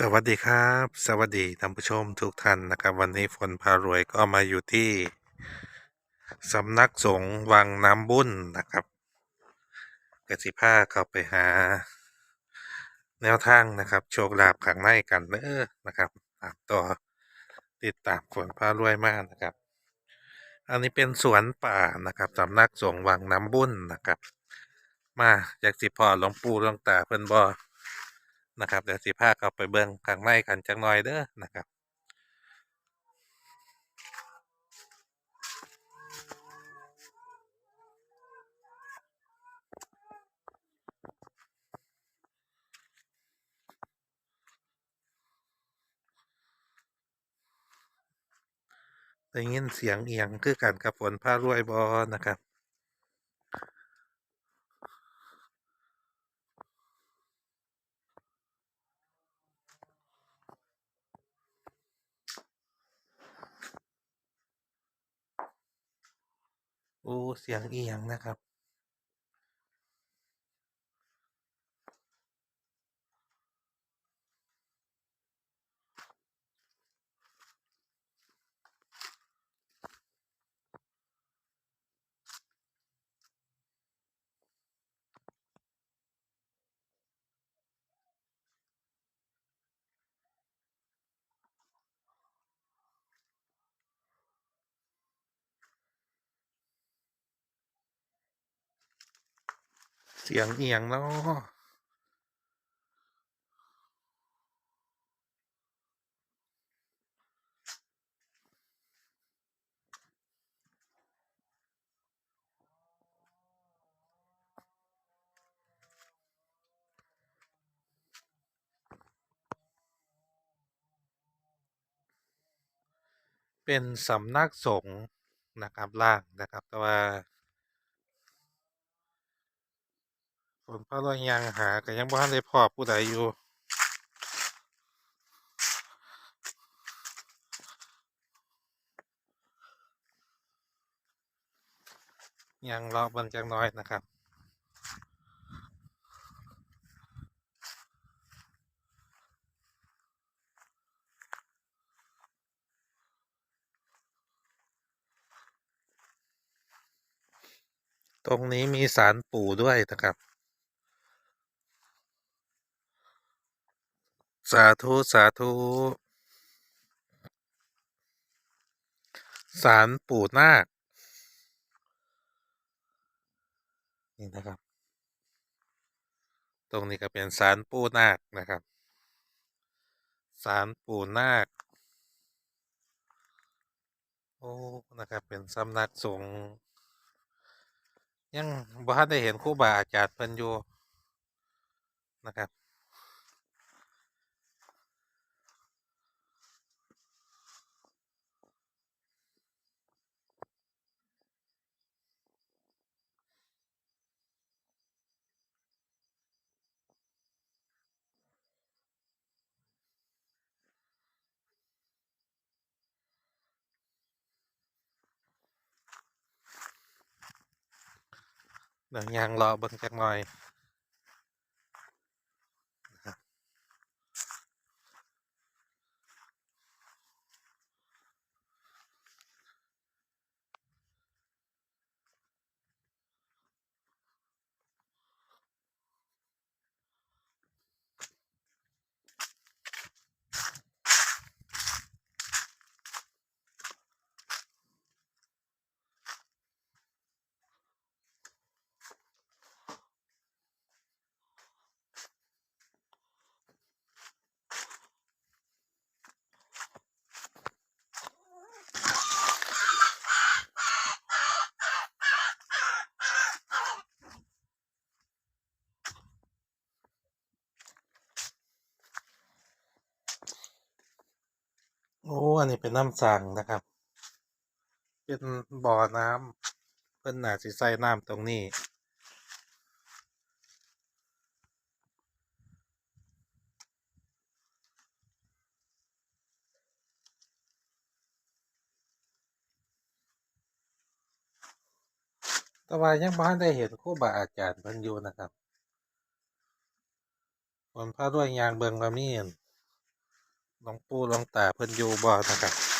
สวัสดีครับ สวัสดีท่านผู้ชมทุกท่านนะครับ วันนี้ฝนพารวยก็มาอยู่ที่สำนักสงฆ์วังน้ำบุญนะครับกสิภาเข้าไปหา แนวทางนะครับ โชคลาภข้างในกันเด้อนะครับตามต่อติดตามฝนพารวยมากนะครับ อันนี้เป็นสวนป่านะครับสำนักสงฆ์วังน้ำบุญนะครับ มาจากสิพ่อหลวงปู่หลวงตาเพิ่นบ่ นะครับ เดี๋ยวสิพาเขาไปเบิ่งข้างในกันจักหน่อยเด้อนะครับได้ยินเสียงเอียงคือกันกับฝนพารวยบอนะครับ โอ้ เสียงเอียงนะครับ เสียงเอียงเนาะเป็นสำนักสงฆ์นะครับล่างนะครับ แต่ว่า ฝนพารวยยังหาก็ยังบ่ทันได้พอผู้ใดอยู่ยังรอเบิ่งจักหน้อยนะครับตรงนี้มีศาลปู่ด้วยนะครับ สาธุ สาธุศาลปู่นาคนี่นะครับ ตรงนี้ก็เป็นศาลปู่นาคนะครับศาลปู่นาคโอ้นะครับ เป็นสำนักสงฆ์ยังบ่ทันได้เห็นครูบาอาจารย์เพิ่นอยู่นะครับ เดี๋ยางรอเบิ่งจักหน่อย โอ้อันนี้เป็นน้ำสั่งนะครับ เป็นบ่อน้ำเพิ่นหนาสิใส่น้ำตรงนี้แต่ว่ายังบ่ทันได้เห็นครูบาอาจารย์เพิ่นอยู่นะครับฝนพารวยยางเบิ่งว่ามีอั่น หลวงปู่หลวงตาเพิ่นอยู่บ่นะครับ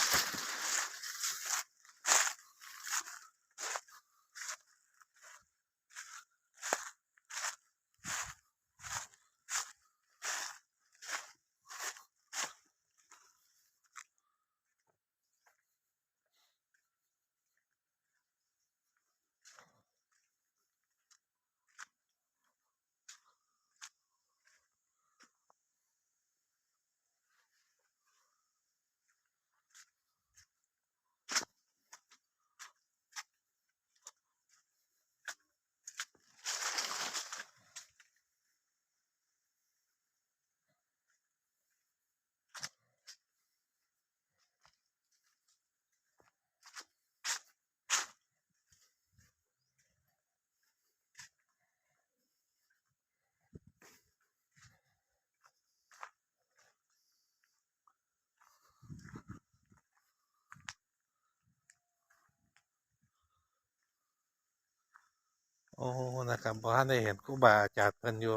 โอ้ นะครับบ่ทันได้เห็นครูบาอาจารย์เพิ่นอยู่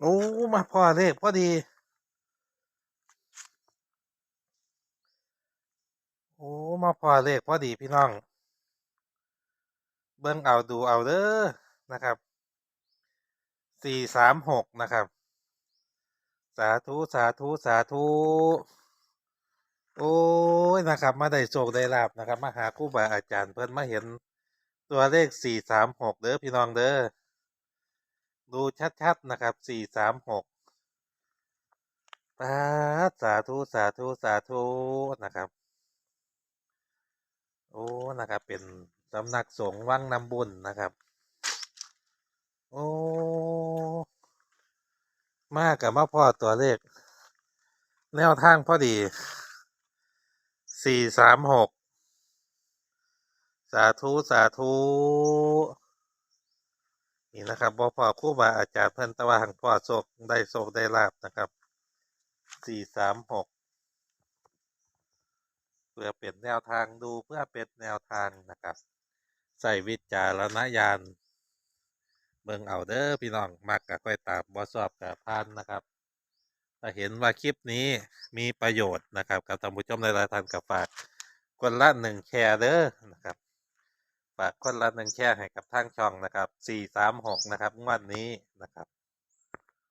โอ้มาพอเลขพอดี โอ้มาพอเลขพอดีพี่น้อง เบิ่งเอาดูเอาเด้อนะครับ436นะครับ สาธุสาธุสาธุโอ้ยนะครับ มาได้โชคได้ลาบนะครับ มาหาครูบาอาจารย์เพิ่นมาเห็นตัวเลข436เด้อพี่น้องเด้อ ดูชัดๆนะครับ436ปาดสาธุสาธุสาธุนะครับ โอ้นะครับ เป็นสำนักสงฆ์วังน้ำบุญนะครับ โอ้มากกับมาพ่อตัวเลข แนวทางพอดี436สาธุ สาธุ นี่นะครับบ่พอครูบาอาจารย์เพิ่นต่ว่าหังพ่อโชคได้โชคได้ลาบนะครับ436เพื่อเป็นแนวทางดูเพื่อเป็นแนวทางนะครับ ใส่วิจารณญาณเบิ่งเอาเด้อพี่น้องมักก็ค่อยตามบ่ชอบก็ผ่านนะครับถ้าเห็นว่าคลิปนี้มีประโยชน์นะครับ กับท่านผู้ชมหลายๆท่านก็ฝากคนละหนึ่งแชร์เด้อนะครับ ฝากคนละหนึ่งแชร์ให้กับทางช่องนะครับ436นะครับงวดนี้นะครับ